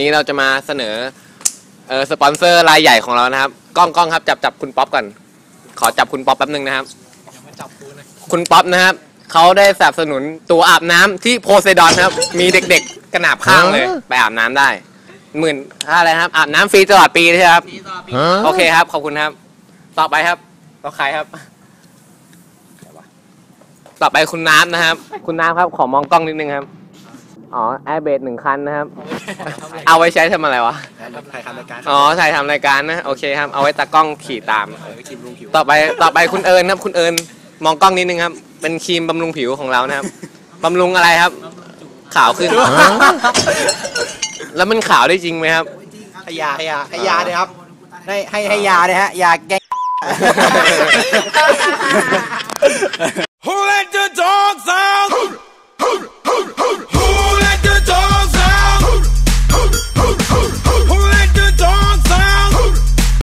นี้เราจะมาเสนอเออสปอนเซอร์รายใหญ่ของเรานะครับกล้องกล้องครับจับจับคุณป๊อปก่อนขอจับคุณป๊อปแป๊บนึงนะครับคุณป๊อปนะครับเขาได้สนับสนุนตัวอาบน้ำที่โพไซดอนครับ มีเด็กๆกระหนาบข้างเลย ไปอาบน้ำได้หมื่นค่าอะไรครับอาบน้ำฟรีตลอดปีใช่ไหมครับโอเคครับ ขอบคุณครับ ต่อไปครับต่อใครครับ ต่อไปคุณน้ำนะครับ คุณน้ำครับ ขอมองกล้องนิดนึงครับ อ๋อแอร์เบสหนึ่งคันนะครับ เอาไว้ใช้ทำอะไรวะ ใครทำรายการอ๋อถ่ายทำรายการนะ โอเคครับ เอาไว้ตากล้องขี่ตาม เออทีมลุงผิวต่อไปต่อไปคุณเอิญครับ คุณเอิญมองกล้องนิดนึงครับ เป็นครีมบำรุงผิวของเรานะครับบำรุงอะไรครับ ขาวขึ้น แล้วมันขาวได้จริงไหมครับ ให้ยาให้ยาให้ยาเลยครับ ให้ให้ให้ยาเลยฮะ ยาแก้ Who